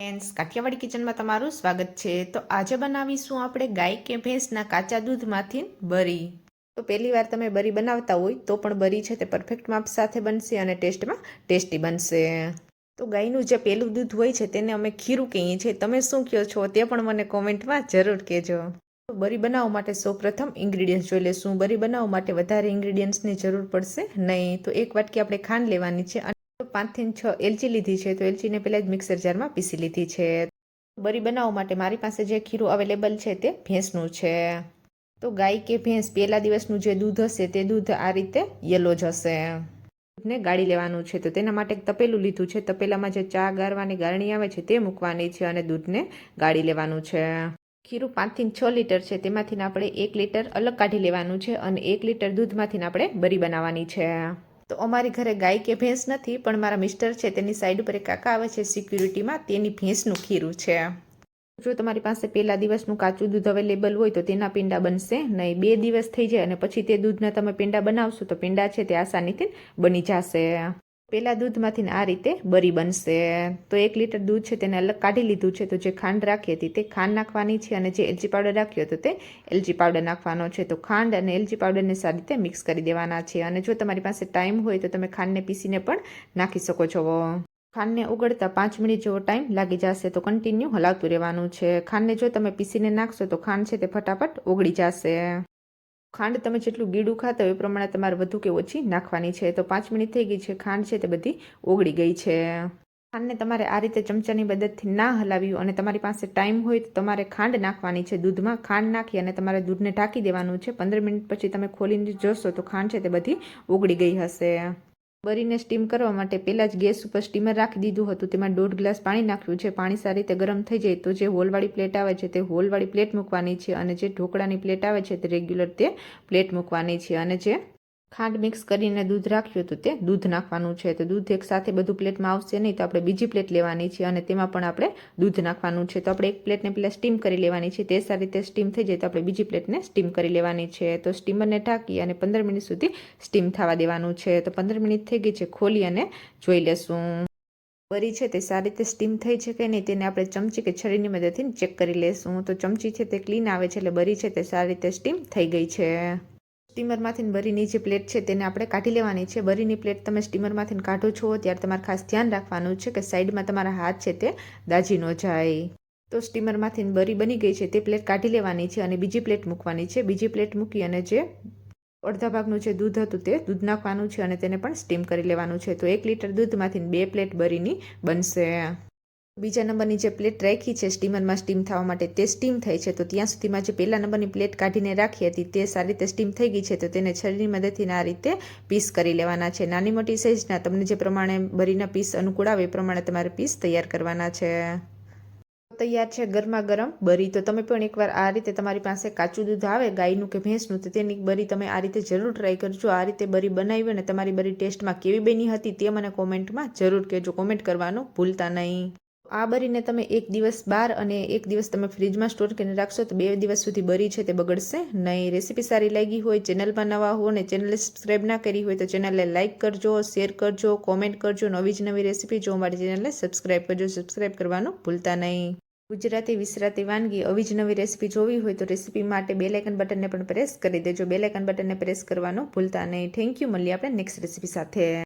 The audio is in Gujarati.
ફ્રેન્ડ્સ કાઠિયાવાડી કિચનમાં તમારું સ્વાગત છે. તો આજે બનાવીશું આપણે ગાય કે ભેંસના કાચા દૂધમાંથી બરી. તો પહેલી વાર તમે બરી બનાવતા હોય તો પણ બરી છે તે પરફેક્ટ માપ સાથે બનશે અને ટેસ્ટમાં ટેસ્ટી બનશે. તો ગાયનું જે પહેલું દૂધ હોય છે તેને અમે ખીરું કહીએ છીએ. તમે શું કહો છો તે પણ મને કોમેન્ટમાં જરૂર કહેજો. તો બરી બનાવવા માટે સૌપ્રથમ ઇન્ગ્રીડિયન્ટ્સ જોઈ લેશું. બરી બનાવવા માટે વધારે ઇન્ગ્રીડિયન્ટ્સની જરૂર પડશે નહીં. તો એક વાટકી આપણે ખાંડ લેવાની છે પાંચથી છ એલચી લીધી છે, તો એલચીને પહેલાં જ મિક્સર જારમાં પીસી લીધી છે. બરી બનાવવા માટે મારી પાસે જે ખીરું અવેલેબલ છે તે ભેંસનું છે. તો ગાય કે ભેંસ પહેલા દિવસનું જે દૂધ હશે તે દૂધ આ રીતે યલો જ હશે. દૂધને ગાળી લેવાનું છે, તો તેના માટે તપેલું લીધું છે. તપેલામાં જે ચા ગાળવાની ગાળણી આવે છે તે મૂકવાની છે અને દૂધને ગાળી લેવાનું છે. ખીરું પાંચથી છ લીટર છે, તેમાંથી આપણે એક લીટર અલગ કાઢી લેવાનું છે અને એક લીટર દૂધમાંથી આપણે બરી બનાવવાની છે. તો અમારી ઘરે ગાય કે ભેંસ નથી, પણ મારા મિસ્ટર છે તેની સાઈડ ઉપર એક કાકા આવે છે સિક્યુરિટીમાં, તેની ભેંસનું ખીરું છે. જો તમારી પાસે પહેલા દિવસનું કાચું દૂધ અવેલેબલ હોય તો તેના પીંડા બનશે, નહીં બે દિવસ થઈ જાય અને પછી તે દૂધના તમે પીંડા બનાવશો તો પીંડા છે તે આસાનીથી બની જશે. પહેલા દૂધમાંથી આ રીતે બરી બનશે. તો એક લીટર દૂધ છે તેને અલગ કાઢી લીધું છે. તો જે ખાંડ રાખી હતી તે ખાંડ નાખવાની છે અને જે એલચી પાવડર રાખ્યો હતો તે એલચી પાવડર નાખવાનો છે. તો ખાંડ અને એલચી પાવડરને સારી રીતે મિક્સ કરી દેવાના છે. અને જો તમારી પાસે ટાઈમ હોય તો તમે ખાંડને પીસીને પણ નાખી શકો છો. ખાંડને ઉગડતા પાંચ મિનિટ જેવો ટાઈમ લાગી જશે તો કન્ટિન્યુ હલાવતું રહેવાનું છે. ખાંડને જો તમે પીસીને નાખશો તો ખાંડ છે તે ફટાફટ ઓગળી જશે. ખાંડ તમે જેટલું ગીડું ખાતા હોય એ પ્રમાણે તમારે વધુ કે ઓછી નાખવાની છે. તો પાંચ મિનિટ થઈ ગઈ છે ખાંડ છે તે બધી ઓગળી ગઈ છે. ખાંડને તમારે આ રીતે ચમચાની મદદથી ના હલાવ્યું અને તમારી પાસે ટાઈમ હોય તો તમારે ખાંડ નાખવાની છે. દૂધમાં ખાંડ નાખી અને તમારે દૂધને ઢાંકી દેવાનું છે. પંદર મિનિટ પછી તમે ખોલીને જોશો તો ખાંડ છે તે બધી ઓગળી ગઈ હશે. બરીને સ્ટીમ કરવા માટે પહેલાં જ ગેસ ઉપર સ્ટીમર રાખી દીધું હતું. તેમાં દોઢ ગ્લાસ પાણી નાખ્યું છે. પાણી સારી રીતે ગરમ થઈ જાય તો જે હોલવાળી પ્લેટ આવે છે તે હોલવાળી પ્લેટ મૂકવાની છે અને જે ઢોકળાની પ્લેટ આવે છે તે રેગ્યુલર તે પ્લેટ મૂકવાની છે અને જે ખાંડ મિક્સ કરીને દૂધ રાખ્યું હતું તે દૂધ નાખવાનું છે. તો દૂધ એક સાથે બધું પ્લેટમાં આવશે નહીં, તો આપણે બીજી પ્લેટ લેવાની છે અને તેમાં પણ આપણે દૂધ નાખવાનું છે. તો આપણે એક પ્લેટને પહેલાં સ્ટીમ કરી લેવાની છે. તે સારી રીતે સ્ટીમ થઈ જાય તો આપણે બીજી પ્લેટને સ્ટીમ કરી લેવાની છે. તો સ્ટીમરને ઢાંકી અને પંદર મિનિટ સુધી સ્ટીમ થવા દેવાનું છે. તો પંદર મિનિટ થઈ ગઈ છે, ખોલી અને જોઈ લેશું. બરી છે તે સારી રીતે સ્ટીમ થઈ છે કે નહીં તેને આપણે ચમચી કે છરીની મદદથી ચેક કરી લેશું. તો ચમચી છે તે ક્લીન આવે છે એટલે બરી છે તે સારી રીતે સ્ટીમ થઈ ગઈ છે. સ્ટીમરમાંથી બરીની જે પ્લેટ છે તેને આપણે કાઢી લેવાની છે. બરીની પ્લેટ તમે સ્ટીમરમાંથી કાઢો છો ત્યારે તમારે ખાસ ધ્યાન રાખવાનું છે કે સાઈડમાં તમારા હાથ છે તે દાજી ન જાય. તો સ્ટીમરમાંથી બરી બની ગઈ છે તે પ્લેટ કાઢી લેવાની છે અને બીજી પ્લેટ મૂકવાની છે. બીજી પ્લેટ મૂકી અને જે અડધા ભાગનું જે દૂધ હતું તે દૂધ નાખવાનું છે અને તેને પણ સ્ટીમ કરી લેવાનું છે. તો એક લીટર દૂધમાંથી બે પ્લેટ બરીની બનશે. બીજા નંબરની જે પ્લેટ રાખી છે સ્ટીમરમાં સ્ટીમ થવા માટે તે સ્ટીમ થઈ છે, તો ત્યાં સુધીમાં જે પહેલા નંબરની પ્લેટ કાઢીને રાખી હતી તે સારી રીતે સ્ટીમ થઈ ગઈ છે, તો તેને છરીની મદદથી આ રીતે પીસ કરી લેવાના છે. નાની મોટી સાઇઝના તમને જે પ્રમાણે બરીના પીસ અનુકૂળ આવે એ પ્રમાણે તમારે પીસ તૈયાર કરવાના છે. તૈયાર છે ગરમા ગરમ બરી, તો તમે પણ એકવાર આ રીતે તમારી પાસે કાચું દૂધ આવે, ગાયનું કે ભેંસનું, તો તેની બરી તમે આ રીતે જરૂર ટ્રાય કરજો. આ રીતે બરી બનાવી અને તમારી બરી ટેસ્ટમાં કેવી બની હતી તે મને કોમેન્ટમાં જરૂર કહેજો. કોમેન્ટ કરવાનું ભૂલતા નહીં. આ બરીને તમે એક દિવસ બાર અને એક દિવસ તમે ફ્રીજમાં સ્ટોર કરીને રાખશો તો બે દિવસ સુધી બરી છે તે બગડશે. નહીં રેસીપી સારી લાગી હોય, ચેનલમાં નવા હો અને ચેનલ સબસ્ક્રાઈબ ના કરી હોય તો ચેનલને લાઇક કરજો શેર કરજો કોમેન્ટ કરજો નવી જ નવી રેસીપી જો મારી ચેનલને સબસ્ક્રાઈબ કરજો. સબસ્ક્રાઈબ કરવાનું ભૂલતા નહીં ગુજરાતી વિસરાતી વાનગી, આવી જ નવી રેસીપી જોવી હોય તો રેસીપી માટે બે લાઇકન બટનને પણ પ્રેસ કરી દેજો. બે લાઇકન બટનને પ્રેસ કરવાનું ભૂલતા નહીં થેન્ક યુ મળીએ આપણે નેક્સ્ટ રેસીપી સાથે.